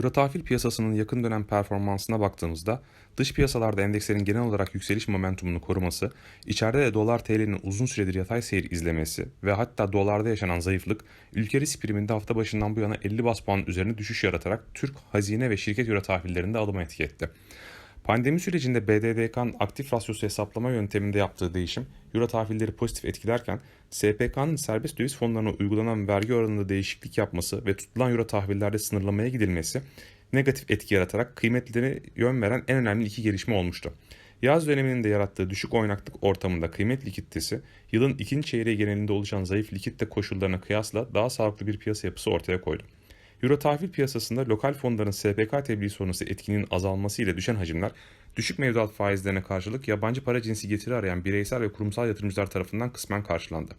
Euro tahvil piyasasının yakın dönem performansına baktığımızda dış piyasalarda endekslerin genel olarak yükseliş momentumunu koruması, içeride de dolar TL'nin uzun süredir yatay seyir izlemesi ve hatta dolarda yaşanan zayıflık ülke risk priminde hafta başından bu yana 50 bas puan üzerine düşüş yaratarak Türk hazine ve şirket euro tahvillerinde alıma etki etti. Pandemi sürecinde BDDK'nın aktif rasyosu hesaplama yönteminde yaptığı değişim Euro tahvilleri pozitif etkilerken SPK'nın serbest döviz fonlarına uygulanan vergi oranında değişiklik yapması ve tutulan Euro tahvillerde sınırlamaya gidilmesi negatif etki yaratarak kıymetleri yön veren en önemli iki gelişme olmuştu. Yaz döneminin de yarattığı düşük oynaklık ortamında kıymet likiditesi, yılın ikinci çeyreği genelinde oluşan zayıf likitte koşullarına kıyasla daha sağlıklı bir piyasa yapısı ortaya koydu. Euro tahvil piyasasında lokal fonların SPK tebliğ sonrası etkinin azalması ile düşen hacimler, düşük mevduat faizlerine karşılık yabancı para cinsi getiri arayan bireysel ve kurumsal yatırımcılar tarafından kısmen karşılandı.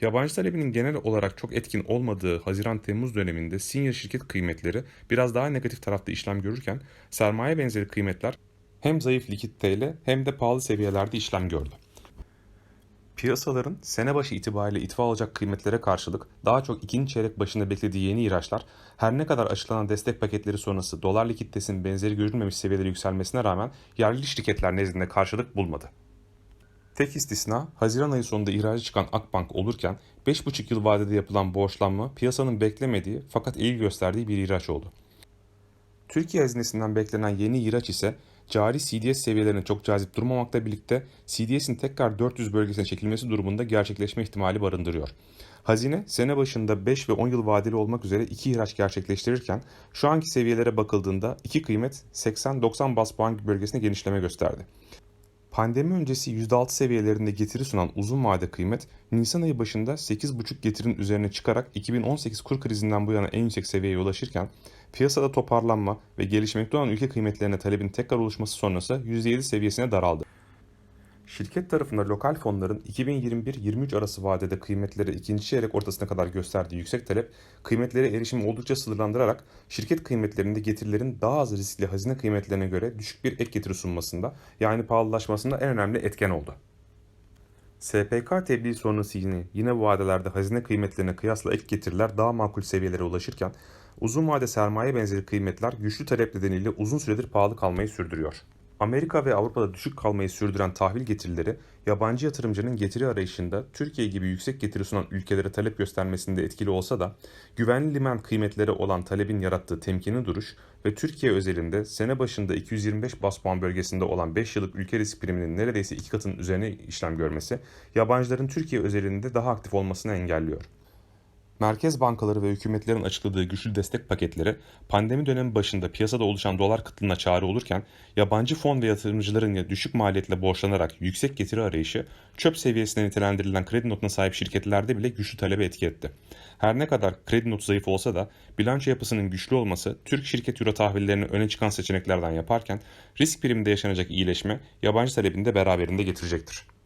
Yabancı talebinin genel olarak çok etkin olmadığı Haziran-Temmuz döneminde senior şirket kıymetleri biraz daha negatif tarafta işlem görürken sermaye benzeri kıymetler hem zayıf likiditeyle hem de pahalı seviyelerde işlem gördü. Piyasaların sene başı itibariyle itfa olacak kıymetlere karşılık daha çok ikinci çeyrek başında beklediği yeni ihraçlar her ne kadar açıklanan destek paketleri sonrası dolar likiditesinin benzeri görülmemiş seviyelere yükselmesine rağmen yerli şirketler nezdinde karşılık bulmadı. Tek istisna Haziran ayı sonunda ihracı çıkan Akbank olurken 5,5 yıl vadede yapılan borçlanma piyasanın beklemediği fakat ilgi gösterdiği bir ihraç oldu. Türkiye hazinesinden beklenen yeni ihraç ise cari CDS seviyelerine çok cazip durmamakla birlikte CDS'in tekrar 400 bölgesine çekilmesi durumunda gerçekleşme ihtimali barındırıyor. Hazine sene başında 5 ve 10 yıl vadeli olmak üzere iki ihraç gerçekleştirirken şu anki seviyelere bakıldığında iki kıymet 80-90 bas puan bölgesine genişleme gösterdi. Pandemi öncesi %6 seviyelerinde getiri sunan uzun vade kıymet Nisan ayı başında 8,5 getirinin üzerine çıkarak 2018 kur krizinden bu yana en yüksek seviyeye ulaşırken piyasada toparlanma ve gelişmekte olan ülke kıymetlerine talebin tekrar oluşması sonrası %7 seviyesine daraldı. Şirket tarafında lokal fonların 2021-23 arası vadede kıymetleri ikinci çeyrek ortasına kadar gösterdiği yüksek talep, kıymetlere erişimi oldukça sınırlandırarak şirket kıymetlerinde getirilerin daha az riskli hazine kıymetlerine göre düşük bir ek getiri sunmasında yani pahalılaşmasında en önemli etken oldu. SPK tebliğ sonrası yine, yine vadelerde hazine kıymetlerine kıyasla ek getiriler daha makul seviyelere ulaşırken uzun vade sermaye benzeri kıymetler güçlü talep nedeniyle uzun süredir pahalı kalmayı sürdürüyor. Amerika ve Avrupa'da düşük kalmayı sürdüren tahvil getirileri, yabancı yatırımcının getiri arayışında Türkiye gibi yüksek getiri sunan ülkelere talep göstermesinde etkili olsa da, güvenli liman kıymetleri olan talebin yarattığı temkinli duruş ve Türkiye özelinde sene başında 225 bas puan bölgesinde olan 5 yıllık ülke risk priminin neredeyse iki katının üzerine işlem görmesi, yabancıların Türkiye özelinde daha aktif olmasını engelliyor. Merkez bankaları ve hükümetlerin açıkladığı güçlü destek paketleri pandemi dönemi başında piyasada oluşan dolar kıtlığına çare olurken yabancı fon ve yatırımcıların ya düşük maliyetle borçlanarak yüksek getiri arayışı çöp seviyesine nitelendirilen kredi notuna sahip şirketlerde bile güçlü talebe etki etti. Her ne kadar kredi notu zayıf olsa da bilanço yapısının güçlü olması Türk şirket euro tahvillerini öne çıkan seçeneklerden yaparken risk priminde yaşanacak iyileşme yabancı talebini de beraberinde getirecektir.